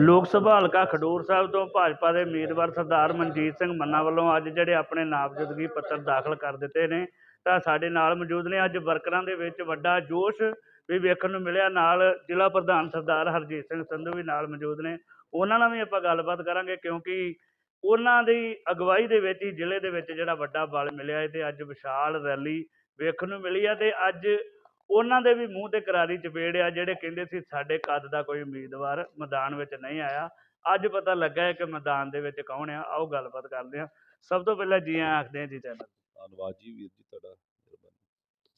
ਲੋਕ ਸਭਾ ਹਲਕਾ ਖਡੂਰ ਸਾਹਿਬ ਤੋਂ ਭਾਜਪਾ ਦੇ ਉਮੀਦਵਾਰ ਸਰਦਾਰ ਮਨਜੀਤ ਸਿੰਘ ਮੰਨਾ ਵੱਲੋਂ ਅੱਜ ਜਿਹੜੇ ਆਪਣੇ ਨਾਮਜ਼ਦਗੀ ਪੱਤਰ ਦਾਖਲ ਕਰ ਦਿੱਤੇ ਨੇ, ਤਾਂ ਸਾਡੇ ਨਾਲ ਮੌਜੂਦ ਨੇ ਅੱਜ ਵਰਕਰਾਂ ਦੇ ਵਿੱਚ ਵੱਡਾ ਜੋਸ਼ ਵੀ ਵੇਖਣ ਨੂੰ ਮਿਲਿਆ, ਨਾਲ ਜ਼ਿਲ੍ਹਾ ਪ੍ਰਧਾਨ ਸਰਦਾਰ ਹਰਜੀਤ ਸਿੰਘ ਸੰਧੂ ਵੀ ਨਾਲ ਮੌਜੂਦ ਨੇ। ਉਹਨਾਂ ਨਾਲ ਵੀ ਆਪਾਂ ਗੱਲਬਾਤ ਕਰਾਂਗੇ, ਕਿਉਂਕਿ ਉਹਨਾਂ ਦੀ ਅਗਵਾਈ ਦੇ ਵਿੱਚ ਹੀ ਜ਼ਿਲ੍ਹੇ ਦੇ ਵਿੱਚ ਜਿਹੜਾ ਵੱਡਾ ਬਲ ਮਿਲਿਆ ਹੈ ਤੇ ਅੱਜ ਵਿਸ਼ਾਲ ਰੈਲੀ ਵੇਖਣ ਨੂੰ ਮਿਲੀ ਆ ਤੇ ਅੱਜ ਉਹਨਾਂ ਦੇ ਵੀ ਮੂੰਹ ਤੇ ਕਰਾਰੀ ਚਪੇੜ ਆ ਜਿਹੜੇ ਕਹਿੰਦੇ ਸੀ ਸਾਡੇ ਕੱਦ ਦਾ ਕੋਈ ਉਮੀਦਵਾਰ ਮੈਦਾਨ ਵਿੱਚ ਨਹੀਂ ਆਇਆ। ਅੱਜ ਪਤਾ ਲੱਗਾ ਹੈ ਕਿ ਮੈਦਾਨ ਦੇ ਵਿੱਚ ਕੌਣ ਆ ਆਓ ਗੱਲਬਾਤ ਕਰਦੇ ਆ ਸਭ ਤੋਂ ਪਹਿਲਾਂ ਜੀ ਆਇਆਂ ਆਖਦੇ ਆ ਜੀ ਚੈਨਲ ਧੰਨਵਾਦ ਜੀ ਵੀਰ ਜੀ ਤੁਹਾਡਾ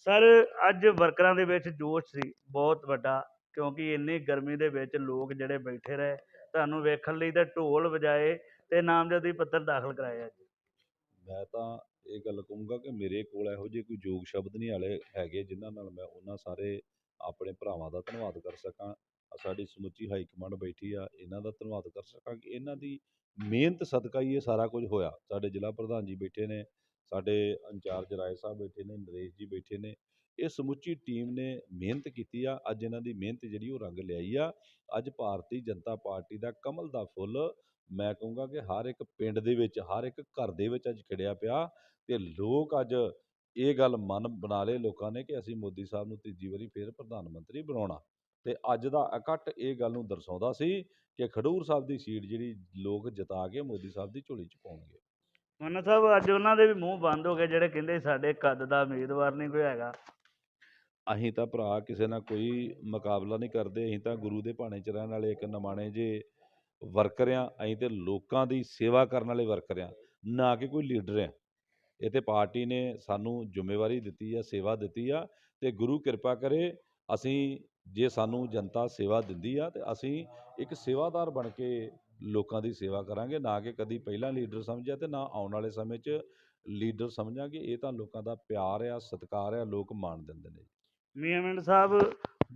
ਸਰ ਅੱਜ ਵਰਕਰਾਂ ਦੇ ਵਿੱਚ ਜੋਸ਼ ਸੀ ਬਹੁਤ ਵੱਡਾ ਕਿਉਂਕਿ ਇੰਨੀ ਗਰਮੀ ਦੇ ਵਿੱਚ ਲੋਕ ਜਿਹੜੇ ਬੈਠੇ ਰਹੇ ਤੁਹਾਨੂੰ ਵੇਖਣ ਲਈ ਤੇ ਢੋਲ ਵਜਾਏ ਤੇ ਨਾਮਜ਼ਦਗੀ ਪੱਤਰ ਦਾਖਲ ਕਰਾਏ ਅੱਜ ਮੈਂ ਤਾਂ ਇਹ ਗੱਲ ਕਹੂੰਗਾ ਕਿ ਮੇਰੇ ਕੋਲ ਇਹੋ ਜਿਹੇ ਕੋਈ ਯੋਗ ਸ਼ਬਦ ਨਹੀਂ ਵਾਲੇ ਹੈਗੇ ਜਿਨ੍ਹਾਂ ਨਾਲ ਮੈਂ ਉਹਨਾਂ ਸਾਰੇ ਆਪਣੇ ਭਰਾਵਾਂ ਦਾ ਧੰਨਵਾਦ ਕਰ ਸਕਾਂ। ਸਾਡੀ ਸਮੁੱਚੀ ਹਾਈ ਕਮਾਂਡ ਬੈਠੀ ਆ, ਇਹਨਾਂ ਦਾ ਧੰਨਵਾਦ ਕਰ ਸਕਾਂ ਕਿ ਇਹਨਾਂ ਦੀ ਮਿਹਨਤ, ਸਦਕਾ ਹੀ ਇਹ ਸਾਰਾ ਕੁਝ ਹੋਇਆ। ਸਾਡੇ ਜ਼ਿਲ੍ਹਾ ਪ੍ਰਧਾਨ ਜੀ ਬੈਠੇ ਨੇ, ਸਾਡੇ ਇੰਚਾਰਜ ਰਾਏ ਸਾਹਿਬ ਬੈਠੇ ਨੇ, ਨਰੇਸ਼ ਜੀ ਬੈਠੇ ਨੇ, ਇਹ ਸਮੁੱਚੀ ਟੀਮ ਨੇ ਮਿਹਨਤ ਕੀਤੀ ਆ। ਅੱਜ ਇਹਨਾਂ ਦੀ ਮਿਹਨਤ ਜਿਹੜੀ ਉਹ ਰੰਗ ਲਿਆਈ ਆ। ਅੱਜ ਭਾਰਤੀ ਜਨਤਾ ਪਾਰਟੀ ਦਾ ਕਮਲ ਦਾ ਫੁੱਲ ਮੈਂ ਕਹੂੰਗਾ ਕਿ ਹਰ ਇੱਕ ਪਿੰਡ ਦੇ ਵਿੱਚ ਹਰ ਇੱਕ ਘਰ ਦੇ ਵਿੱਚ ਅੱਜ ਖਿੜਿਆ ਪਿਆ ਤੇ ਲੋਕ ਅੱਜ ਇਹ ਗੱਲ ਮਨ ਬਣਾ ਲਏ ਲੋਕਾਂ ਨੇ ਕਿ ਅਸੀਂ ਮੋਦੀ ਸਾਹਿਬ ਨੂੰ ਤੀਜੀ ਵਾਰੀ ਫੇਰ ਪ੍ਰਧਾਨ ਮੰਤਰੀ ਬਣਾਉਣਾ। ਤੇ ਅੱਜ ਦਾ ਇਕੱਠ ਇਹ ਗੱਲ ਨੂੰ ਦਰਸਾਉਂਦਾ ਸੀ ਕਿ ਖਡੂਰ ਸਾਹਿਬ ਦੀ ਸੀਟ ਜਿਹੜੀ ਲੋਕ ਜਿਤਾ ਕੇ ਮੋਦੀ ਸਾਹਿਬ ਦੀ ਝੋਲੀ 'ਚ ਪਾਉਣਗੇ। ਮੰਨਾ ਸਾਹਿਬ ਅੱਜ ਉਹਨਾਂ ਦੇ ਵੀ ਮੂੰਹ ਬੰਦ ਹੋ ਗਏ ਜਿਹੜੇ ਕਹਿੰਦੇ ਸਾਡੇ ਕੱਦ ਦਾ ਉਮੀਦਵਾਰ ਨਹੀਂ ਕੋਈ ਹੈਗਾ। ਅਸੀਂ ਤਾਂ ਭਰਾ ਕਿਸੇ ਨਾਲ ਕੋਈ ਮੁਕਾਬਲਾ ਨਹੀਂ ਕਰਦੇ ਅਸੀਂ ਤਾਂ ਗੁਰੂ ਦੇ ਭਾਣੇ 'ਚ ਰਹਿਣ ਵਾਲੇ ਇੱਕ ਨਮਾਣੇ ਜੇ ਵਰਕਰ ਆ ਅਸੀਂ ਤੇ ਲੋਕਾਂ ਦੀ ਸੇਵਾ ਕਰਨ ਵਾਲੇ ਵਰਕਰ ਆ ਨਾ ਕਿ ਕੋਈ ਲੀਡਰ ਆ ਇਹ ਤੇ ਪਾਰਟੀ ਨੇ ਸਾਨੂੰ ਜ਼ਿੰਮੇਵਾਰੀ ਦਿੱਤੀ ਆ, ਸੇਵਾ ਦਿੱਤੀ ਆ ਤੇ ਗੁਰੂ ਕਿਰਪਾ ਕਰੇ ਅਸੀਂ ਜੇ ਸਾਨੂੰ ਜਨਤਾ ਸੇਵਾ ਦਿੰਦੀ ਆ ਤੇ ਅਸੀਂ ਇੱਕ ਸੇਵਾਦਾਰ ਬਣ ਕੇ ਲੋਕਾਂ ਦੀ ਸੇਵਾ ਕਰਾਂਗੇ, ਨਾ ਕਿ ਕਦੀ ਪਹਿਲਾਂ ਲੀਡਰ ਸਮਝਿਆ ਤੇ ਨਾ ਆਉਣ ਵਾਲੇ ਸਮੇਂ 'ਚ ਲੀਡਰ ਸਮਝਾਂਗੇ। ਇਹ ਤਾਂ ਲੋਕਾਂ ਦਾ ਪਿਆਰ ਆ, ਸਤਿਕਾਰ ਆ, ਲੋਕ ਮਾਣ ਦਿੰਦੇ ਨੇ। ਮੀਆਂ ਸਾਹਿਬ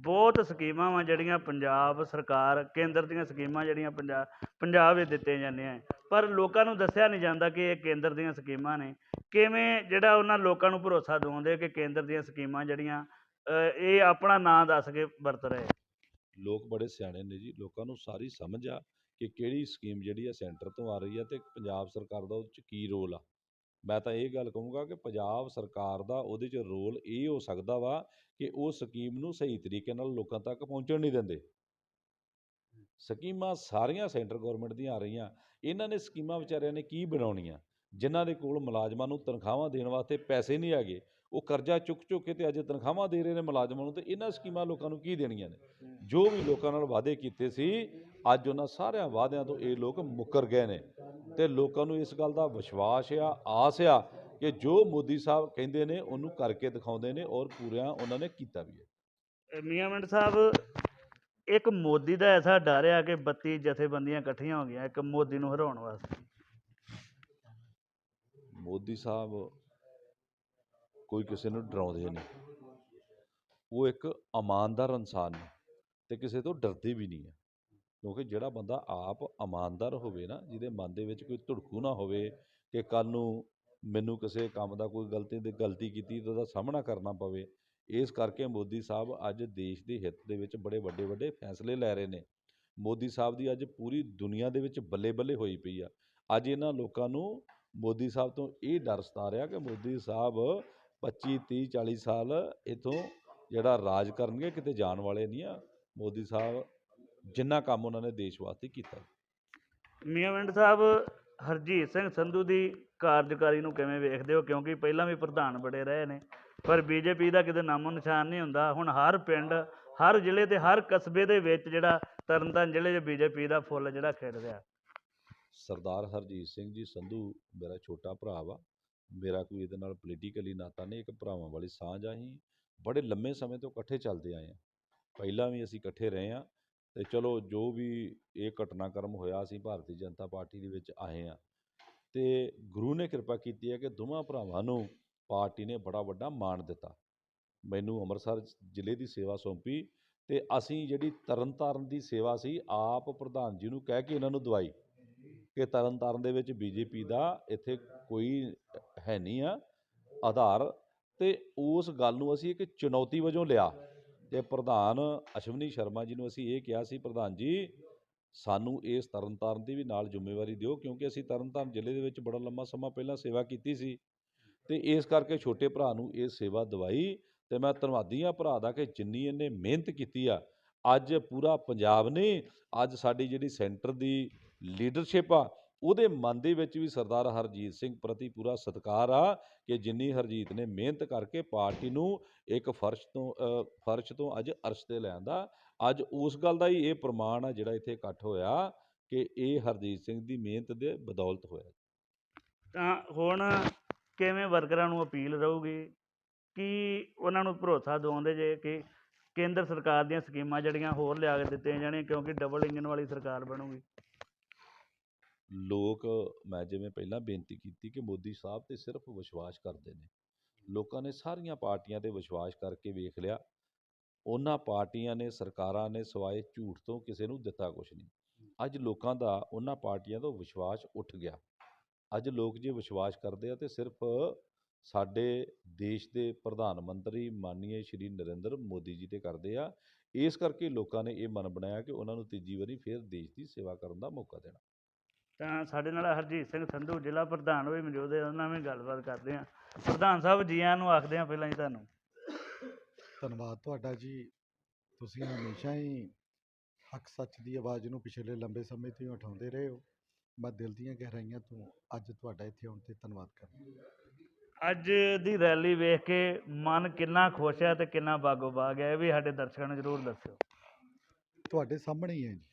ਬਹੁਤ ਸਕੀਮਾਂ ਵਾ ਜਿਹੜੀਆਂ ਪੰਜਾਬ ਸਰਕਾਰ, ਕੇਂਦਰ ਦੀਆਂ ਸਕੀਮਾਂ ਜਿਹੜੀਆਂ ਪੰਜਾਬ ਪੰਜਾਬ ਵਿੱਚ ਦਿੱਤੀਆਂ ਜਾਂਦੀਆਂ ਹੈ। ਪਰ ਲੋਕਾਂ ਨੂੰ ਦੱਸਿਆ ਨਹੀਂ ਜਾਂਦਾ ਕਿ ਇਹ ਕੇਂਦਰ ਦੀਆਂ ਸਕੀਮਾਂ ਨੇ। ਕਿਵੇਂ ਜਿਹੜਾ ਉਹਨਾਂ ਲੋਕਾਂ ਨੂੰ ਭਰੋਸਾ ਦਿਵਾਉਂਦੇ ਕਿ ਕੇਂਦਰ ਦੀਆਂ ਸਕੀਮਾਂ ਜਿਹੜੀਆਂ ਇਹ ਆਪਣਾ ਨਾਂ ਦੱਸ ਕੇ ਵਰਤ ਰਹੇ ਲੋਕ ਬੜੇ ਸਿਆਣੇ ਨੇ ਜੀ। ਲੋਕਾਂ ਨੂੰ ਸਾਰੀ ਸਮਝ ਆ ਕਿ ਕਿਹੜੀ ਸਕੀਮ ਜਿਹੜੀ ਆ ਸੈਂਟਰ ਤੋਂ ਆ ਰਹੀ ਆ ਤੇ ਪੰਜਾਬ ਸਰਕਾਰ ਦਾ ਉਹ ਚ ਕੀ ਰੋਲ ਆ। ਮੈਂ ਤਾਂ ਇਹ ਗੱਲ ਕਹੂੰਗਾ ਕਿ ਪੰਜਾਬ ਸਰਕਾਰ ਦਾ ਉਹਦੇ ਚ ਰੋਲ ਇਹ ਹੋ ਸਕਦਾ ਵਾ ਕਿ ਉਹ ਸਕੀਮ ਨੂੰ ਸਹੀ ਤਰੀਕੇ ਨਾਲ ਲੋਕਾਂ ਤੱਕ ਪਹੁੰਚਣ ਨਹੀਂ ਦਿੰਦੇ। ਸਕੀਮਾਂ ਸਾਰੀਆਂ ਸੈਂਟਰ ਗਵਰਨਮੈਂਟ ਦੀਆਂ ਆ ਰਹੀਆਂ। ਇਹਨਾਂ ਨੇ ਸਕੀਮਾਂ ਵਿਚਾਰਿਆਂ ਨੇ ਕੀ ਬਣਾਉਣੀਆਂ? ਜਿਨ੍ਹਾਂ ਦੇ ਕੋਲ ਮੁਲਾਜ਼ਮਾਂ ਨੂੰ ਤਨਖਾਹਾਂ ਦੇਣ ਵਾਸਤੇ ਪੈਸੇ ਨਹੀਂ ਹੈਗੇ, ਉਹ ਕਰਜ਼ਾ ਚੁੱਕ ਚੁੱਕ ਕੇ ਤੇ ਅੱਜ ਤਨਖਾਹਾਂ ਦੇ ਰਹੇ ਨੇ ਮੁਲਾਜ਼ਮਾਂ ਨੂੰ ਤੇ ਇਹਨਾਂ ਸਕੀਮਾਂ ਲੋਕਾਂ ਨੂੰ ਕੀ ਦੇਣੀਆਂ ਨੇ? ਜੋ ਵੀ ਲੋਕਾਂ ਨਾਲ ਵਾਅਦੇ ਕੀਤੇ ਸੀ, ਅੱਜ ਉਹਨਾਂ ਸਾਰਿਆਂ ਵਾਅਦਿਆਂ ਤੋਂ ਇਹ ਲੋਕ ਮੁੱਕਰ ਗਏ ਨੇ। ਤੇ ਲੋਕਾਂ ਨੂੰ ਇਸ ਗੱਲ ਦਾ ਵਿਸ਼ਵਾਸ ਆ ਆਸ ਆ ਕਿ ਜੋ ਮੋਦੀ ਸਾਹਿਬ ਕਹਿੰਦੇ ਨੇ ਉਹਨੂੰ ਕਰਕੇ ਦਿਖਾਉਂਦੇ ਨੇ ਔਰ ਪੂਰਿਆਂ ਉਹਨਾਂ ਨੇ ਕੀਤਾ ਵੀ ਹੈ। ਮੀਆਂ ਮਿੰਟ ਸਾਹਿਬ ਇੱਕ ਮੋਦੀ ਦਾ ਐਸਾ ਡਰ ਆ ਕਿ 32 ਜਥੇਬੰਦੀਆਂ ਇਕੱਠੀਆਂ ਹੋ ਗਈਆਂ ਇੱਕ ਮੋਦੀ ਨੂੰ ਹਰਾਉਣ ਵਾਸਤੇ। ਮੋਦੀ ਸਾਹਿਬ ਕੋਈ ਕਿਸੇ ਨੂੰ ਡਰਾਉਂਦੇ ਨਹੀਂ। ਉਹ ਇੱਕ ਇਮਾਨਦਾਰ ਇਨਸਾਨ ਨੇ ਤੇ ਕਿਸੇ ਤੋਂ ਡਰਦੇ ਵੀ ਨਹੀਂ ਹੈ। ਕਿਉਂਕਿ ਜਿਹੜਾ ਬੰਦਾ ਆਪ ਇਮਾਨਦਾਰ ਹੋਵੇ ਨਾ, ਜਿਹਦੇ ਮਨ ਦੇ ਵਿੱਚ ਕੋਈ ਧੜਕੂ ਨਾ ਹੋਵੇ ਕਿ ਕੱਲ ਨੂੰ ਮੈਨੂੰ ਕਿਸੇ ਕੰਮ ਦਾ ਕੋਈ ਗਲਤੀ ਦੀ ਗਲਤੀ ਕੀਤੀ ਤਾਂ ਉਹਦਾ ਸਾਹਮਣਾ ਕਰਨਾ ਪਵੇ, ਇਸ ਕਰਕੇ ਮੋਦੀ ਸਾਹਿਬ ਅੱਜ ਦੇਸ਼ ਦੇ ਹਿੱਤ ਦੇ ਵਿੱਚ ਬੜੇ ਵੱਡੇ ਵੱਡੇ ਫੈਸਲੇ ਲੈ ਰਹੇ ਨੇ। ਮੋਦੀ ਸਾਹਿਬ ਦੀ ਅੱਜ ਪੂਰੀ ਦੁਨੀਆ ਦੇ ਵਿੱਚ ਬੱਲੇ ਬੱਲੇ ਹੋਈ ਪਈ ਆ। ਅੱਜ ਇਹਨਾਂ ਲੋਕਾਂ ਨੂੰ ਮੋਦੀ ਸਾਹਿਬ ਤੋਂ ਇਹ ਡਰ ਸਤਾ ਰਿਹਾ ਕਿ ਮੋਦੀ ਸਾਹਿਬ 25 30 40 ਸਾਲ ਇਥੋਂ ਜਿਹੜਾ ਰਾਜ ਕਰਨਗੇ, ਕਿਤੇ ਜਾਣ ਵਾਲੇ ਨਹੀਂ ਆ। ਮੋਦੀ ਸਾਹਿਬ ਜਿੰਨਾ ਕੰਮ ਉਹਨਾਂ ਨੇ ਦੇਸ਼ ਵਾਸਤੇ ਕੀਤਾ ਮੀਆਂ ਮਿੰਟ ਸਾਹਿਬ ਹਰਜੀਤ ਸਿੰਘ ਸੰਧੂ ਦੀ ਕਾਰਜਕਾਰੀ ਨੂੰ ਕਿਵੇਂ ਵੇਖਦੇ ਹੋ? ਕਿਉਂਕਿ ਪਹਿਲਾਂ ਵੀ ਪ੍ਰਧਾਨ ਬੜੇ ਰਹੇ ਨੇ ਪਰ ਬੀਜੇਪੀ ਦਾ ਕਿਤੇ ਨਾਮੋ ਨਿਸ਼ਾਨ ਨਹੀਂ ਹੁੰਦਾ। ਹੁਣ ਹਰ ਪਿੰਡ ਹਰ ਜ਼ਿਲ੍ਹੇ ਤੇ ਹਰ ਕਸਬੇ ਦੇ ਵਿੱਚ ਜਿਹੜਾ ਤਰਨਤਾਰਨ ਜ਼ਿਲ੍ਹੇ 'ਚ ਬੀਜੇਪੀ ਦਾ ਫੁੱਲ ਜਿਹੜਾ ਖਿੜ ਰਿਹਾ। ਸਰਦਾਰ ਹਰਜੀਤ ਸਿੰਘ ਜੀ ਸੰਧੂ ਮੇਰਾ ਛੋਟਾ ਭਰਾ ਵਾ। ਮੇਰਾ ਕੋਈ ਇਹਦੇ ਨਾਲ ਪੋਲੀਟੀਕਲੀ ਨਾਤਾ ਨਹੀਂ ਇੱਕ ਭਰਾਵਾਂ ਵਾਲੀ ਸਾਂਝ ਆ ਅਸੀਂ। ਬੜੇ ਲੰਮੇ ਸਮੇਂ ਤੋਂ ਇਕੱਠੇ ਚੱਲਦੇ ਆਏ ਆ ਪਹਿਲਾਂ ਵੀ ਅਸੀਂ ਇਕੱਠੇ ਰਹੇ ਆ ਅਤੇ ਚਲੋ ਜੋ ਵੀ ਇਹ ਘਟਨਾਕ੍ਰਮ ਹੋਇਆ, ਅਸੀਂ ਭਾਰਤੀ ਜਨਤਾ ਪਾਰਟੀ ਦੇ ਵਿੱਚ ਆਏ ਹਾਂ। ਅਤੇ ਗੁਰੂ ਨੇ ਕਿਰਪਾ ਕੀਤੀ ਹੈ ਕਿ ਦੋਵਾਂ ਭਰਾਵਾਂ ਨੂੰ ਪਾਰਟੀ ਨੇ ਬੜਾ ਵੱਡਾ ਮਾਣ ਦਿੱਤਾ। ਮੈਨੂੰ ਅੰਮ੍ਰਿਤਸਰ ਜ਼ਿਲ੍ਹੇ ਦੀ ਸੇਵਾ ਸੌਂਪੀ ਅਤੇ ਅਸੀਂ ਜਿਹੜੀ ਤਰਨਤਾਰਨ ਦੀ ਸੇਵਾ ਸੀ, ਆਪ ਪ੍ਰਧਾਨ ਜੀ ਨੂੰ ਕਹਿ ਕੇ ਇਹਨਾਂ ਨੂੰ ਦਵਾਈ ਕਿ ਤਰਨਤਾਰਨ ਦੇ ਵਿੱਚ ਬੀਜੇਪੀ ਦਾ ਇੱਥੇ ਕੋਈ ਹੈ ਨਹੀਂ ਆ, ਆਧਾਰ ਤੇ ਉਸ ਗੱਲ ਨੂੰ ਅਸੀਂ ਇੱਕ ਚੁਣੌਤੀ ਵਜੋਂ ਲਿਆ। ਤੇ ਪ੍ਰਧਾਨ ਅਸ਼ਵਨੀ ਸ਼ਰਮਾ ਜੀ ਨੂੰ ਅਸੀਂ ਇਹ ਕਿਹਾ ਸੀ, ਪ੍ਰਧਾਨ ਜੀ, ਸਾਨੂੰ ਇਸ ਤਰਨਤਾਰਨ ਦੀ ਵੀ ਨਾਲ ਜ਼ਿੰਮੇਵਾਰੀ ਦਿਓ, ਕਿਉਂਕਿ ਅਸੀਂ ਤਰਨਤਾਰਨ ਜ਼ਿਲ੍ਹੇ ਦੇ ਵਿੱਚ ਬੜਾ ਲੰਮਾ ਸਮਾਂ ਪਹਿਲਾਂ ਸੇਵਾ ਕੀਤੀ ਸੀ ਤੇ ਇਸ ਕਰਕੇ ਛੋਟੇ ਭਰਾ ਨੂੰ ਇਹ ਸੇਵਾ ਦਵਾਈ ਤੇ ਮੈਂ ਧੰਨਵਾਦੀ ਆ ਭਰਾ ਦਾ ਕਿ ਜਿੰਨੀ ਇਹਨੇ ਮਿਹਨਤ ਕੀਤੀ ਆ। ਅੱਜ ਪੂਰਾ ਪੰਜਾਬ ਨੇ, ਅੱਜ ਸਾਡੀ ਜਿਹੜੀ ਸੈਂਟਰ ਦੀ ਲੀਡਰਸ਼ਿਪ ਆ ਉਹਦੇ ਮਨ ਦੇ ਵਿੱਚ ਵੀ ਸਰਦਾਰ ਹਰਜੀਤ ਸਿੰਘ ਪ੍ਰਤੀ ਪੂਰਾ ਸਤਿਕਾਰ ਆ ਕਿ ਜਿੰਨੀ ਹਰਜੀਤ ਨੇ ਮਿਹਨਤ ਕਰਕੇ ਪਾਰਟੀ ਨੂੰ ਇੱਕ ਫਰਸ਼ ਤੋਂ ਫਰਸ਼ ਤੋਂ ਅੱਜ ਅਰਸ਼ ਤੇ ਲਿਆਂਦਾ ਅੱਜ ਉਸ ਗੱਲ ਦਾ ਹੀ ਇਹ ਪ੍ਰਮਾਣ ਆ ਜਿਹੜਾ ਇੱਥੇ ਇਕੱਠ ਹੋਇਆ ਕਿ ਇਹ ਹਰਜੀਤ ਸਿੰਘ ਦੀ ਮਿਹਨਤ ਦੇ ਬਦੌਲਤ ਹੋਇਆ। ਤਾਂ ਹੁਣ ਕਿਵੇਂ ਵਰਕਰਾਂ ਨੂੰ ਅਪੀਲ ਰਹੂਗੀ? ਕਿ ਉਹਨਾਂ ਨੂੰ ਭਰੋਸਾ ਦਿਵਾਉਂਦੇ ਜੇ ਕਿ ਕੇਂਦਰ ਸਰਕਾਰ ਦੀਆਂ ਸਕੀਮਾਂ ਜਿਹੜੀਆਂ ਹੋਰ ਲਿਆ ਕੇ ਦਿੱਤੀਆਂ ਜਾਣੀਆਂ ਕਿਉਂਕਿ ਡਬਲ ਇੰਜਨ ਵਾਲੀ ਸਰਕਾਰ ਬਣੂਗੀ? ਲੋਕ, ਮੈਂ ਜਿਵੇਂ ਪਹਿਲਾਂ ਬੇਨਤੀ ਕੀਤੀ ਕਿ ਮੋਦੀ ਸਾਹਿਬ ਤੇ ਸਿਰਫ ਵਿਸ਼ਵਾਸ ਕਰਦੇ ਨੇ। ਲੋਕਾਂ ਨੇ ਸਾਰੀਆਂ ਪਾਰਟੀਆਂ ਤੇ ਵਿਸ਼ਵਾਸ ਕਰਕੇ ਵੇਖ ਲਿਆ। ਉਹਨਾਂ ਪਾਰਟੀਆਂ ਨੇ, ਸਰਕਾਰਾਂ ਨੇ ਸਵਾਏ ਝੂਠ ਤੋਂ ਕਿਸੇ ਨੂੰ ਦਿੱਤਾ ਕੁਛ ਨਹੀਂ। ਅੱਜ ਲੋਕਾਂ ਦਾ, ਉਹਨਾਂ ਪਾਰਟੀਆਂ ਤੋਂ ਵਿਸ਼ਵਾਸ ਉੱਠ ਗਿਆ। ਅੱਜ ਲੋਕ ਜੇ ਵਿਸ਼ਵਾਸ ਕਰਦੇ ਆ ਤੇ ਸਿਰਫ ਸਾਡੇ ਦੇਸ਼ ਦੇ ਪ੍ਰਧਾਨ ਮੰਤਰੀ ਮਾਨਨੀय ਸ਼੍ਰੀ ਨਰਿੰਦਰ ਮੋਦੀ ਜੀ ਤੇ ਕਰਦੇ ਆ। ਇਸ ਕਰਕੇ ਲੋਕਾਂ ਨੇ ਇਹ ਮਨ ਬਣਾਇਆ ਕਿ ਉਹਨਾਂ ਨੂੰ ਤੀਜੀ ਵਾਰੀ ਫਿਰ ਦੇਸ਼ ਦੀ ਸੇਵਾ ਕਰਨ ਦਾ ਮੌਕਾ ਦੇਣਾ। ਤਾਂ ਸਾਡੇ ਨਾਲ ਹਰਜੀਤ ਸਿੰਘ ਸੰਧੂ ਜ਼ਿਲ੍ਹਾ ਪ੍ਰਧਾਨ ਵੀ ਮੌਜੂਦ ਹੈ ਉਹਨਾਂ ਨਾਲ ਵੀ ਗੱਲਬਾਤ ਕਰਦੇ ਹਾਂ। ਪ੍ਰਧਾਨ ਸਾਹਿਬ ਜੀ ਆਇਆਂ ਨੂੰ ਆਖਦੇ ਹਾਂ ਪਹਿਲਾਂ ਜੀ ਤੁਹਾਨੂੰ। ਧੰਨਵਾਦ ਤੁਹਾਡਾ ਜੀ। ਤੁਸੀਂ ਹਮੇਸ਼ਾ ਹੀ ਹੱਕ ਸੱਚ ਦੀ ਆਵਾਜ਼ ਨੂੰ ਪਿਛਲੇ ਲੰਬੇ ਸਮੇਂ ਤੋਂ ਹੀ ਉਠਾਉਂਦੇ ਰਹੇ ਹੋ। ਮੈਂ ਦਿਲ ਦੀਆਂ ਗਹਿਰਾਈਆਂ ਤੋਂ ਅੱਜ ਤੁਹਾਡਾ ਇੱਥੇ ਆਉਣ ਤੇ ਧੰਨਵਾਦ ਕਰਦਾ ਅੱਜ ਦੀ ਰੈਲੀ ਵੇਖ ਕੇ ਮਨ ਕਿੰਨਾ ਖੁਸ਼ ਹੈ ਤੇ ਕਿੰਨਾ ਬਾਗੋ ਬਾਗ ਹੈ ਇਹ ਵੀ ਸਾਡੇ ਦਰਸ਼ਕਾਂ ਨੂੰ ਜ਼ਰੂਰ ਦੱਸਿਓ। ਤੁਹਾਡੇ ਸਾਹਮਣੇ ਹੀ ਹੈ ਜੀ।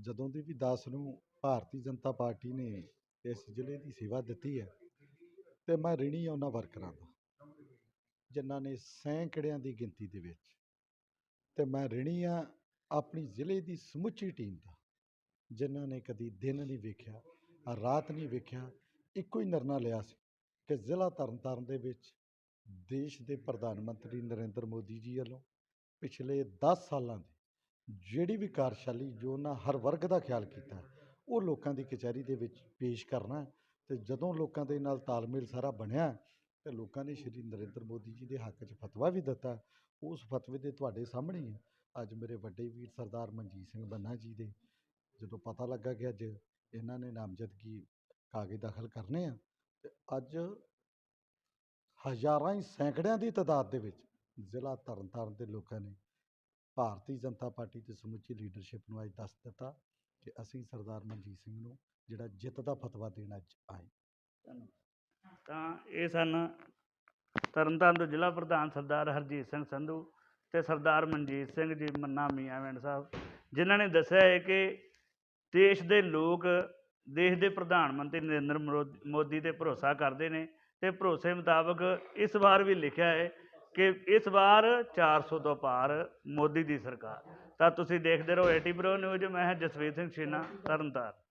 ਜਦੋਂ ਦੀ ਵੀ ਦਾਸ ਨੂੰ ਭਾਰਤੀ ਜਨਤਾ ਪਾਰਟੀ ਨੇ ਇਸ ਜ਼ਿਲ੍ਹੇ ਦੀ ਸੇਵਾ ਦਿੱਤੀ ਹੈ ਤੇ ਮੈਂ ਰਿਣੀ ਆ ਉਹਨਾਂ ਵਰਕਰਾਂ ਦਾ, ਜਿਨ੍ਹਾਂ ਨੇ ਸੈਂਕੜਿਆਂ ਦੀ ਗਿਣਤੀ ਦੇ ਵਿੱਚ। ਤੇ ਮੈਂ ਰਿਣੀ ਆ ਆਪਣੀ ਜ਼ਿਲ੍ਹੇ ਦੀ ਸਮੁੱਚੀ ਟੀਮ ਦਾ, ਜਿਨ੍ਹਾਂ ਨੇ ਕਦੀ ਦਿਨ ਨਹੀਂ ਵੇਖਿਆ, ਰਾਤ ਨਹੀਂ ਵੇਖਿਆ, ਇੱਕੋ ਹੀ ਨਿਰਣਾ ਲਿਆ ਸੀ ਕਿ ਜ਼ਿਲ੍ਹਾ ਤਰਨਤਾਰਨ ਦੇ ਵਿੱਚ ਦੇਸ਼ ਦੇ ਪ੍ਰਧਾਨ ਮੰਤਰੀ ਨਰਿੰਦਰ ਮੋਦੀ ਜੀ ਵੱਲੋਂ ਪਿਛਲੇ 10 ਸਾਲਾਂ ਦੀ ਜਿਹੜੀ ਵੀ ਕਾਰਜਸ਼ਾਲੀ ਜੋ ਉਹਨਾਂ ਹਰ ਵਰਗ ਦਾ ਖਿਆਲ ਕੀਤਾ ਉਹ ਲੋਕਾਂ ਦੀ ਕਚਹਿਰੀ ਦੇ ਵਿੱਚ ਪੇਸ਼ ਕਰਨਾ ਹੈ ਤੇ ਜਦੋਂ ਲੋਕਾਂ ਦੇ ਨਾਲ ਤਾਲਮੇਲ ਸਾਰਾ ਬਣਿਆ ਹੈ, ਤੇ ਲੋਕਾਂ ਨੇ ਸ਼੍ਰੀ ਨਰਿੰਦਰ ਮੋਦੀ ਜੀ ਦੇ ਹੱਕ 'ਚ ਫਤਵਾ ਵੀ ਦਿੱਤਾ ਉਸ ਫਤਵੇ ਦੇ ਤੁਹਾਡੇ ਸਾਹਮਣੇ ਹੈ। ਅੱਜ ਮੇਰੇ ਵੱਡੇ ਵੀਰ ਸਰਦਾਰ ਮਨਜੀਤ ਸਿੰਘ ਬੰਨਾ ਜੀ ਦੇ ਜਦੋਂ ਪਤਾ ਲੱਗਾ ਕਿ ਅੱਜ ਇਹਨਾਂ ਨੇ ਨਾਮਜ਼ਦਗੀ ਕਾਗਜ਼ ਦਾਖਲ ਕਰਨੇ ਆ ਤੇ ਅੱਜ ਹਜ਼ਾਰਾਂ ਹੀ ਸੈਂਕੜਿਆਂ ਦੀ ਤਾਦਾਦ ਦੇ ਵਿੱਚ ਜ਼ਿਲ੍ਹਾ ਤਰਨਤਾਰਨ ਦੇ ਲੋਕਾਂ ਨੇ ਭਾਰਤੀ ਜਨਤਾ ਪਾਰਟੀ ਦੀ ਸਮੁੱਚੀ ਲੀਡਰਸ਼ਿਪ ਨੂੰ ਅੱਜ ਦੱਸ ਦਿੱਤਾ। ਕਿ ਅਸੀਂ ਸਰਦਾਰ ਮਨਜੀਤ ਸਿੰਘ ਨੂੰ ਜਿਹੜਾ ਜਿੱਤ ਦਾ ਫਤਵਾ ਦੇਣ ਅੱਜ ਆਏ। ਤਾਂ ਇਹ ਸਨ ਤਰਨਤਾਰਨ ਤੋਂ ਜ਼ਿਲ੍ਹਾ ਪ੍ਰਧਾਨ ਸਰਦਾਰ ਹਰਜੀਤ ਸਿੰਘ ਸੰਧੂ ਤੇ ਸਰਦਾਰ ਮਨਜੀਤ ਸਿੰਘ ਜੀ, ਮੰਨਾ ਮੀਆਂਵਿੰਡ ਸਾਹਿਬ, ਜਿਨ੍ਹਾਂ ਨੇ ਦੱਸਿਆ ਹੈ ਕਿ ਦੇਸ਼ ਦੇ ਲੋਕ, ਦੇਸ਼ ਦੇ ਪ੍ਰਧਾਨ ਮੰਤਰੀ ਨਰਿੰਦਰ ਮਰੋ- ਮੋਦੀ ਤੇ ਭਰੋਸਾ ਕਰਦੇ ਨੇ ਤੇ ਭਰੋਸੇ ਮੁਤਾਬਕ ਇਸ ਵਾਰ ਵੀ ਲਿਖਿਆ ਹੈ ਕਿ ਇਸ ਵਾਰ 400 ਤੋਂ ਪਾਰ ਮੋਦੀ ਦੀ ਸਰਕਾਰ। ਤਾਂ ਤੁਸੀਂ ਦੇਖਦੇ ਰਹੋ ਏਟੀ ਪ੍ਰੋ ਨਿਊਜ਼ ਮੈਂ ਹਾਂ ਜਸਵੀਰ ਸਿੰਘ ਛੀਨਾ ਤਰਨਤਾਰਨ।